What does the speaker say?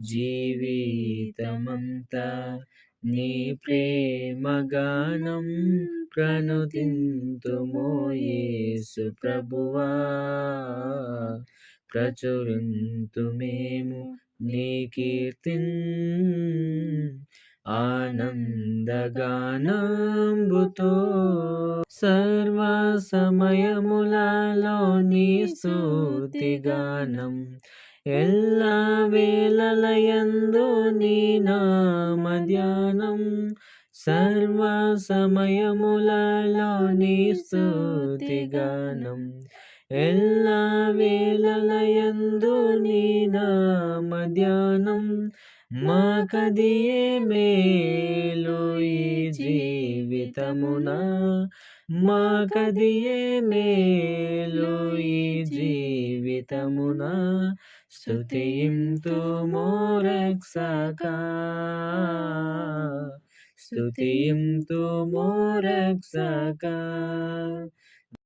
జీవితమంతా నీ ప్రేమగానం ప్రణుతింతుమో యేసు ప్రభువా. ప్రచురింతు మేము నీ కీర్తిన్ ఆనందగానంబుతో సర్వ సమయములలో నీ స్తుతిగానం ఎల్ల వేళలయందు నీ నామ ధ్యానం సర్వ సమయములలో నీ స్తుతిగానం. ఎల్ల వేళలయందు నీ నామ ధ్యానం మాకదియే మేలు ఈ జీవితమున. మాకదియే మేలు ఈ జీ జీవితమున స్తుతింతు మోరక్షక. స్తుతింతు మోరక్షక.